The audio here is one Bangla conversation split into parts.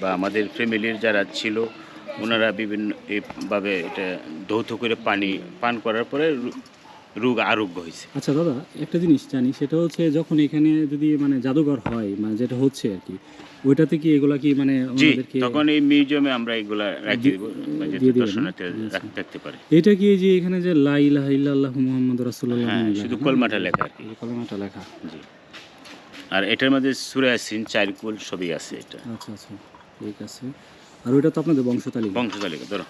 বা আমাদের ফ্যামিলির যারা ছিল ওনারা বিভিন্ন ভাবে এটা ধৌত করে পানি পান করার পরে রোগ আরোগ্য হয়েছে। আচ্ছা দাদা একটা জিনিস জানি সেটা হচ্ছে যখন এখানে যদি মানে জাদুঘর হয় মানে যেটা হচ্ছে আর কি ওইটাতে কি এগুলা কি মানে তখন এই মিউজিয়ামে আমরা এগুলা রাখি দিয়ে আচ্ছা। রাখ- দেখতে পারে। এটা কি যে এখানে যে লা ইলাহা ইল্লাল্লাহু মুহাম্মাদুর রাসূলুল্লাহ হ্যাঁ শুধু? কলমাটা লেখা আর কি। কলমাটা লেখা। জি। আর এটার মধ্যে সুরে আসিন চারকুল সবই আছে এটা। আচ্ছা আচ্ছা। ঠিক আছে। আর ওইটা তো আপনাদের বংশতালিকা বংশতালিকা ধরো।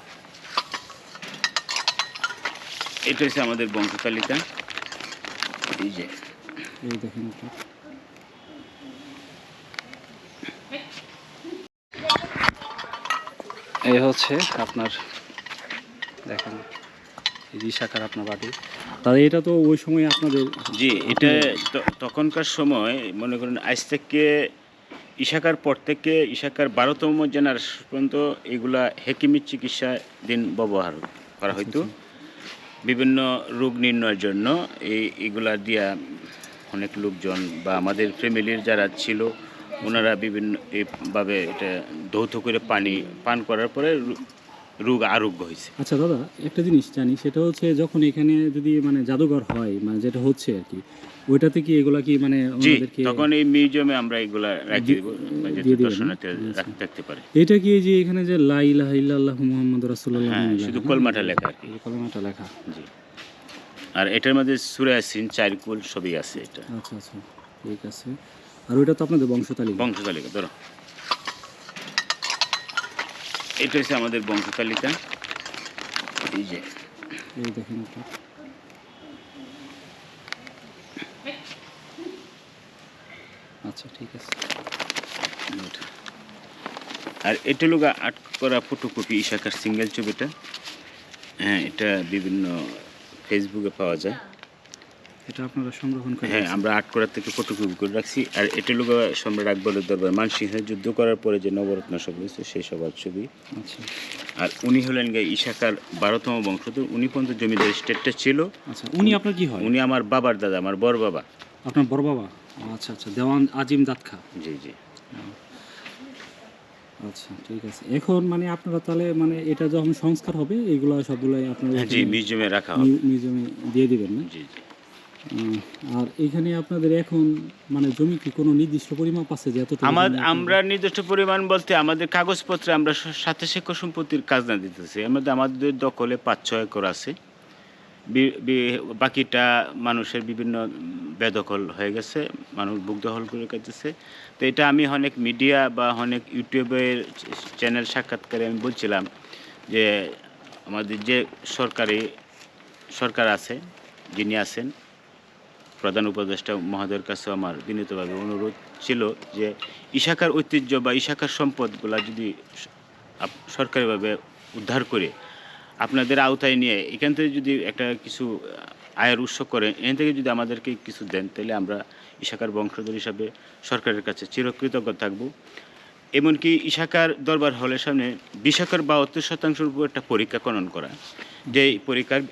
এটা হচ্ছে আমাদের বংশতালিকা এই যে। এই দেখেন এই হচ্ছে আপনার দেখেন এই শাখার আপনার বাড়ি। তাহলে এটা তো ওই সময় আপনাদের জি এটা তখনকার সময় মনে করেন আজ থেকে ইশাকার পর থেকে ইশাকার বারোতম জেনারেশন পর্যন্ত এগুলা হেকিমির চিকিৎসা দিন ব্যবহার করা হইতো। বিভিন্ন রোগ নির্ণয়ের জন্য এই এগুলা দিয়া অনেক লোকজন বা আমাদের ফ্যামিলির যারা ছিল ওনারা বিভিন্ন ভাবে এটা ধৌত করে পানি পান করার পরে রোগ আরোগ্য হয়েছে আচ্ছা দাদা একটা জিনিস জানি সেটা হচ্ছে যখন এখানে যদি মানে জাদুঘর হয় মানে যেটা হচ্ছে আর কি ওইটাতে কি এগুলা কি মানে তখন এই মিউজিয়ামে আমরা এগুলা রাখি দি- দেবো যাতে দিয়ে দিবেন না? দর্শনার্থীরা আচ্ছা। পারে। এটা কি এই যে এখানে যে লা ইলাহা ইল্লাল্লাহু মুহাম্মাদুর রাসূলুল্লাহ হ্যাঁ শুধু? কলমাটা লেখা আর কি। কলমাটা লেখা। জি। আর এটার মধ্যে সুরে আসিন চারকুল সবই আছে এটা। আচ্ছা আচ্ছা। ঠিক আছে। আর ওইটা তো আপনাদের বংশতালিকা? বংশতালিকা ধরো। এটা হচ্ছে আমাদের বংশতালিকা। এই যে। এই দেখেন এটা। আচ্ছা ঠিক আছে। আর এটা লোক আট করা ফটোকপি ইশাকার সিঙ্গেল ছবিটা। হ্যাঁ এটা বিভিন্ন ফেসবুকে পাওয়া যায়। এটা আপনারা সংরক্ষণ করে হ্যাঁ আমরা আট করার থেকে ফটোকপি করে রাখছি। আর এটা লোক সম্রাট আকবরের দরবার মানসিংহের যুদ্ধ করার পরে যে নবরত্ন সব হয়েছে সেই সবার ছবি। আচ্ছা। আর উনি হলেন গে ইশাকার বারোতম বংশধর। উনি পর্যন্ত জমিদার স্টেটটা ছিল। আচ্ছা উনি আপনার কি হয়? উনি আমার বাবার দাদা আমার বড় বাবা। আপনার বড় বাবা? আচ্ছা আচ্ছা দেওয়ান আজিম দাতখা। জি জি। আচ্ছা ঠিক আছে। এখন মানে আপনারা তাহলে মানে এটা যখন সংস্কার হবে এগুলো সবগুলাই আপনারা হ্যাঁ, জি মিউজিয়ামে রাখা হবে। মিউজিয়ামে দিয়ে দিবেন না? জি জি। আর এখানে আপনাদের এখন মানে জমি কি কোনো নির্দিষ্ট পরিমাপ আছে যে এতটুকু আমার আমরা নির্দিষ্ট পরিমাণ বলতে আমাদের কাগজপত্রে আমরা সাথে শেখ সম্পত্তির কাজ না দিতেছি আমাদের আমাদের দখলে পাঁচ ছয় একর আছে। বাকিটা মানুষের বিভিন্ন বেদখল হয়ে গেছে, মানুষ বুক দখল করে গেছে তো এটা আমি অনেক মিডিয়া বা অনেক ইউটিউবের চ্যানেল সাক্ষাৎকারে আমি বলছিলাম যে আমাদের যে সরকারি, সরকার আছে, যিনি আছেন, প্রধান উপদেষ্টা মহোদয়ের কাছে আমার বিনীতভাবে অনুরোধ ছিল যে ইশাকার ঐতিহ্য বা ইশাকার সম্পদগুলা যদি সরকারিভাবে উদ্ধার করে আপনাদের আওতায় নিয়ে এখান থেকে যদি একটা কিছু আয়ের উৎস করে, এখান থেকে যদি আমাদেরকে কিছু দেন, তাহলে আমরা ইশাকার বংশধর হিসাবে সরকারের কাছে চিরকৃতজ্ঞ থাকব। এমনকি ইশাকার দরবার হলের সামনে বিশাখার বাহাত্তর শতাংশের উপর একটা পরীক্ষা খনন করা। যে পরীক্ষার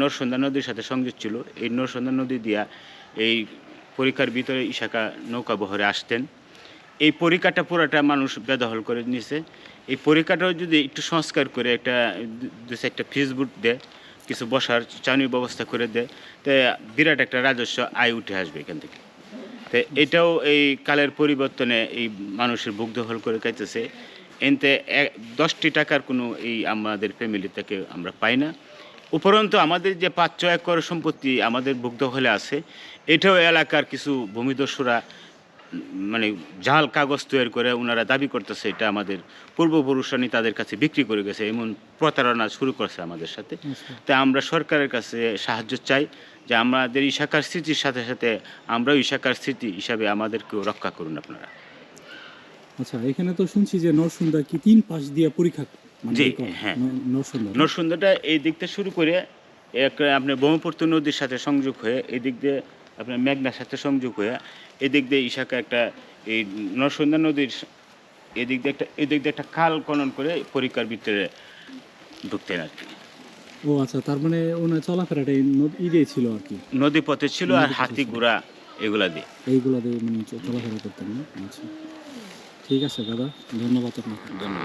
নরসন্ধ্যা নদীর সাথে সংযোগ ছিল, এই নরসন্ধ্যা নদী দিয়া এই পরীক্ষার ভিতরে ইশাকা নৌকা বহরে আসতেন। এই পরীক্ষাটা পুরোটা মানুষ বেদখল করে নিছে। এই পরীক্ষাটাও যদি একটু সংস্কার করে একটা দু- একটা ফেসবুক দেয়, কিছু বসার চাউনির ব্যবস্থা করে দেয়, তো বিরাট একটা রাজস্ব আয় উঠে আসবে এখান থেকে। তো এটাও এই কালের পরিবর্তনে এই মানুষের বুক দখল করে খাইতেছে। এক দশটি টাকার কোনো এই আমাদের ফ্যামিলি থেকে আমরা পাই না। উপরন্তু আমাদের যে পাঁচ একর সম্পত্তি আমাদের বুক দখলে আছে, এটাও এলাকার কিছু ভূমিদস্যুরা মানে জাল কাগজ তৈরি করে ওনারা দাবি করতেছে এটা আমাদের পূর্বপুরুষরানি তাদের কাছে বিক্রি করে গেছে এমন প্রতারণা শুরু করছে আমাদের সাথে। তাই আমরা সরকারের কাছে সাহায্য চাই যে আমাদের ইশাকার স্মৃতির সাথে সাথে আমরাও ইশাকার স্মৃতি হিসাবে আমাদেরকেও রক্ষা করুন আপনারা আচ্ছা এখানে তো শুনছি যে নরসুন্দা কি তিন পাশ দিয়ে পরীক্ষা মানে জি, হ্যাঁ। ন- নরসুন্দা না? এই দিক থেকে শুরু করে এক আপনার ব্রহ্মপুত্র নদীর সাথে সংযোগ হয়ে এই দিক দিয়ে আপনার মেঘনার সাথে সংযোগ হয়ে এদিক দিয়ে ইশাকা একটা এই নরসুন্দর নদীর এদিক দিয়ে একটা এদিক দিয়ে একটা খাল খনন করে পরীক্ষার ভিতরে ঢুকতেন আর কি। ও আচ্ছা তার মানে ওনার চলাফেরাটা এই ই দিয়ে ছিল আর কি। নদী পথে ছিল আর হাতি ঘোড়া এগুলা দিয়ে। এইগুলা দিয়ে মানে চলাফেরা করতেন না? আচ্ছা। ঠিক আছে দাদা। ধন্যবাদ আপনাকে। ধন্যবাদ।